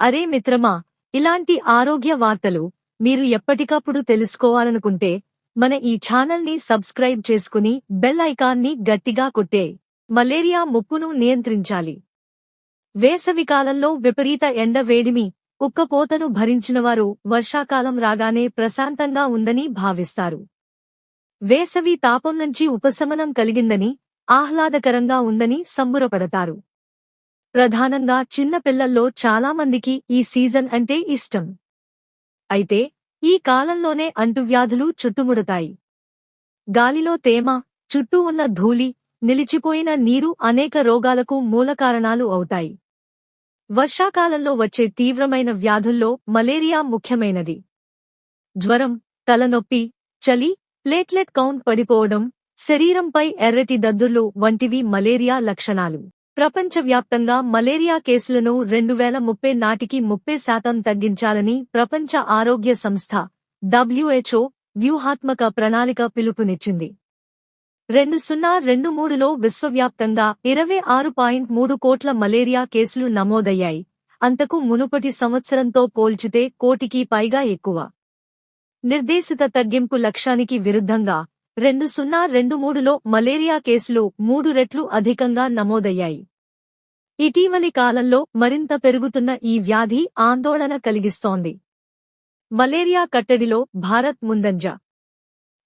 అరే మిత్రమా ఇలాంటి ఆరోగ్య వార్తలు మీరు ఎప్పటికప్పుడు తెలుసుకోవాలనుకుంటే మన ఈ ఛానల్ని సబ్స్క్రైబ్ చేసుకుని బెల్ ఐకాన్ని గట్టిగా కొట్టే మలేరియా ముప్పును నియంత్రించాలి. వేసవికాలంలో విపరీత ఎండ వేడిమి ఉక్కపోతను భరించినవారు వర్షాకాలం రాగానే ప్రశాంతంగా ఉందని భావిస్తారు. వేసవి తాపం నుంచి ఉపశమనం కలిగిందని ఆహ్లాదకరంగా ఉందని సంబురపడతారు. ప్రధానంగా చిన్న పిల్లల్లో చాలామందికి ఈ సీజన్ అంటే ఇష్టం. అయితే ఈ కాలంలోనే అంటువ్యాధులు చుట్టుముడతాయి. గాలిలో తేమ చుట్టూ ఉన్న ధూళి నిలిచిపోయిన నీరు అనేక రోగాలకు మూలకారణాలు అవుతాయి. వర్షాకాలంలో వచ్చే తీవ్రమైన వ్యాధుల్లో మలేరియా ముఖ్యమైనది. జ్వరం తలనొప్పి చలి ప్లేట్లెట్ కౌంట్ పడిపోవడం శరీరంపై ఎర్రటి దద్దుర్లు వంటివి మలేరియా లక్షణాలు. ప్రపంచవ్యాప్తంగా మలేరియా కేసులను రెండు వేల ముప్పై నాటికి ముప్పై శాతం తగ్గించాలని ప్రపంచ ఆరోగ్య సంస్థ డబ్ల్యూహెచ్ఓ వ్యూహాత్మక ప్రణాళిక పిలుపునిచ్చింది. రెండు సున్నా రెండు మూడులో విశ్వవ్యాప్తంగా ఇరవై ఆరు పాయింట్ మూడు కోట్ల మలేరియా కేసులు నమోదయ్యాయి. అంతకు మునుపటి సంవత్సరంతో పోల్చితే కోటికి పైగా ఎక్కువ. నిర్దేశిత తగ్గింపు లక్ష్యానికి విరుద్ధంగా రెండు సున్నా రెండు మూడులో మలేరియా కేసులు మూడు రెట్లు అధికంగా నమోదయ్యాయి. ఇటీవలి కాలంలో మరింత పెరుగుతున్న ఈ వ్యాధి ఆందోళన కలిగిస్తోంది. మలేరియా కట్టడిలో భారత్ ముందంజ.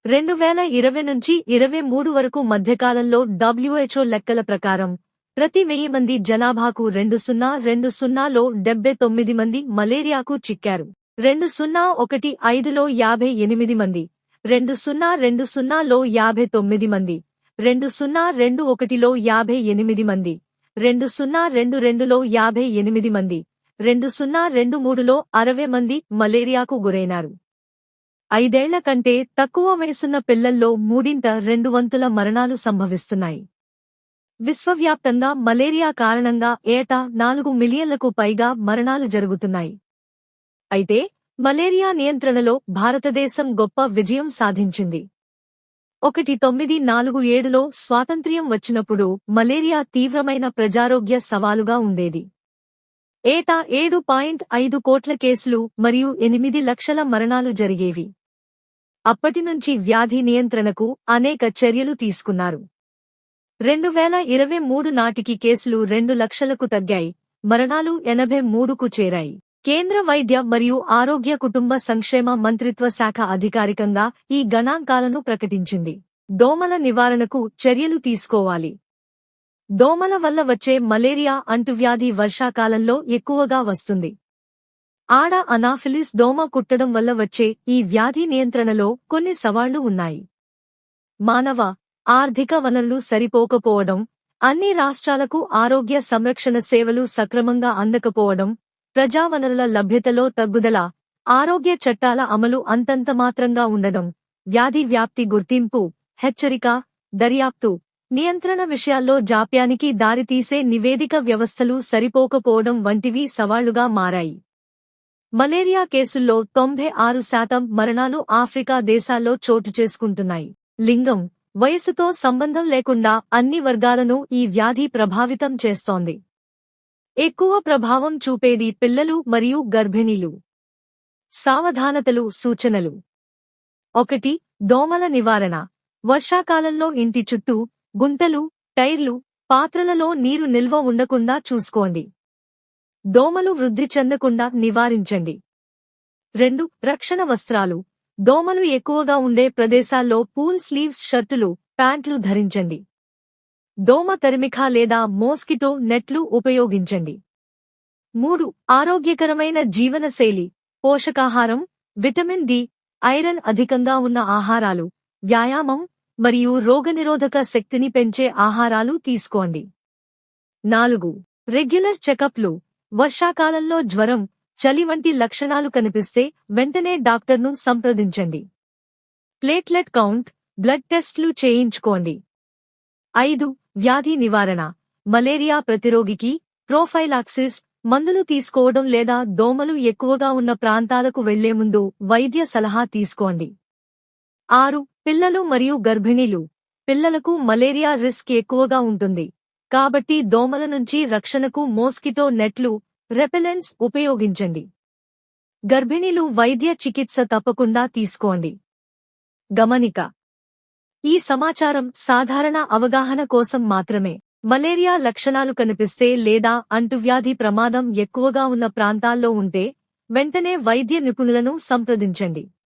రెండు వేల ఇరవై నుంచి ఇరవై మూడు వరకు మధ్యకాలంలో డబ్ల్యూహెచ్ఓ లెక్కల ప్రకారం ప్రతి వెయ్యి మంది జనాభాకు రెండు సున్నా రెండు సున్నాలో డెబ్బై తొమ్మిది మంది మలేరియాకు చిక్కారు. రెండు సున్నా ఒకటి ఐదులో యాభై ఎనిమిది మంది రెండు సున్నా రెండు సున్నాలో యాభై తొమ్మిది మంది. రెండు సున్నా రెండు ఒకటిలో యాభై ఎనిమిది మంది. రెండు సున్నా రెండు రెండులో యాభై ఎనిమిది మంది. రెండు సున్నా రెండు మూడులో అరవై మంది మలేరియాకు గురైనారు. ఐదేళ్ళ కంటే తక్కువ వయసున్న పిల్లల్లో మూడింట రెండు వంతుల మరణాలు సంభవిస్తున్నాయి. విశ్వవ్యాప్తంగా మలేరియా కారణంగా ఏటా నాలుగు మిలియన్లకు పైగా మరణాలు జరుగుతున్నాయి. అయితే మలేరియా నియంత్రణలో భారతదేశం గొప్ప విజయం సాధించింది. ఒకటి తొమ్మిది నాలుగు ఏడులో స్వాతంత్ర్యం వచ్చినప్పుడు మలేరియా తీవ్రమైన ప్రజారోగ్య సవాలుగా ఉండేది. ఏటా ఏడు పాయింట్ ఐదు కోట్ల కేసులు మరియు ఎనిమిది లక్షల మరణాలు జరిగేవి. అప్పటినుంచి వ్యాధి నియంత్రణకు అనేక చర్యలు తీసుకున్నారు. రెండు వేల ఇరవై మూడు నాటికి కేసులు రెండు లక్షలకు తగ్గాయి మరణాలు ఎనభై మూడుకు చేరాయి. కేంద్ర వైద్య మరియు ఆరోగ్య కుటుంబ సంక్షేమ మంత్రిత్వ శాఖ అధికారికంగా ఈ గణాంకాలను ప్రకటించింది. దోమల నివారణకు చర్యలు తీసుకోవాలి. దోమల వల్ల వచ్చే మలేరియా అంటువ్యాధి వర్షాకాలంలో ఎక్కువగా వస్తుంది. ఆడ అనాఫిలిస్ దోమ కుట్టడం వల్ల వచ్చే ఈ వ్యాధి నియంత్రణలో కొన్ని సవాళ్ళు ఉన్నాయి. మానవ ఆర్థిక వనరులు సరిపోకపోవడం అన్ని రాష్ట్రాలకు ఆరోగ్య సంరక్షణ సేవలు సక్రమంగా అందకపోవడం ప్రజావనరుల లభ్యతలో తగ్గుదల ఆరోగ్య చట్టాల అమలు అంతంతమాత్రంగా ఉండడం వ్యాధి వ్యాప్తి గుర్తింపు హెచ్చరిక దర్యాప్తు నియంత్రణ విషయాల్లో జాప్యానికి దారితీసే నివేదిక వ్యవస్థలు సరిపోకపోవడం వంటివి సవాళ్ళుగా మారాయి. మలేరియా కేసుల్లో తొంభై ఆరు శాతం మరణాలు ఆఫ్రికా దేశాల్లో చోటు చేసుకుంటున్నాయి. లింగం వయసుతో సంబంధం లేకుండా అన్ని వర్గాలను ఈ వ్యాధి ప్రభావితం చేస్తోంది. ఎక్కువ ప్రభావం చూపేది పిల్లలు మరియు గర్భిణీలు. సావధానతలు సూచనలు. ఒకటి దోమల నివారణ. వర్షాకాలంలో ఇంటి చుట్టూ గుంటలు టైర్లు పాత్రలలో నీరు నిల్వ ఉండకుండా చూసుకోండి. దోమలు వృద్ధి చెందకుండా నివారించండి. రెండు రక్షణ వస్త్రాలు. దోమలు ఎక్కువగా ఉండే ప్రదేశాల్లో పూల్ స్లీవ్స్ షర్టులు ప్యాంట్లు ధరించండి. దోమ తరిమిఖ లేదా మోస్కిటో నెట్లు ఉపయోగించండి. మూడు ఆరోగ్యకరమైన జీవనశైలి పోషకాహారం విటమిన్ డి ఐరన్ అధికంగా ఉన్న ఆహారాలు వ్యాయామం మరియు రోగనిరోధక శక్తిని పెంచే ఆహారాలు తీసుకోండి. నాలుగు రెగ్యులర్ చెకప్లు వర్షాకాలంలో జ్వరం చలి వంటి లక్షణాలు కనిపిస్తే వెంటనే డాక్టర్ను సంప్రదించండి. ప్లేట్లెట్ కౌంట్ బ్లడ్ టెస్ట్లు చేయించుకోండి. ఐదు వ్యాధి నివారణ మలేరియా ప్రతిరోగికి ప్రోఫైలాక్సిస్ మందులు తీసుకోవడం లేదా దోమలు ఎక్కువగా ఉన్న ప్రాంతాలకు వెళ్ళే ముందు వైద్య సలహా తీసుకోండి. ఆరు పిల్లలు మరియు గర్భిణీలు. పిల్లలకు మలేరియా రిస్క్ ఎక్కువగా ఉంటుంది. కాబట్టి దోమల నుంచి రక్షణకు మోస్కిటో నెట్లు రెపెలెంట్స్ ఉపయోగించండి. గర్భిణీలు వైద్య చికిత్స తప్పకుండా తీసుకోండి. గమనిక ఈ సమాచారం సాధారణ అవగాహన కోసం మాత్రమే. మలేరియా లక్షణాలు కనిపిస్తే లేదా అంటువ్యాధి ప్రమాదం ఎక్కువగా ఉన్న ప్రాంతాల్లో ఉంటే వెంటనే వైద్య నిపుణులను సంప్రదించండి.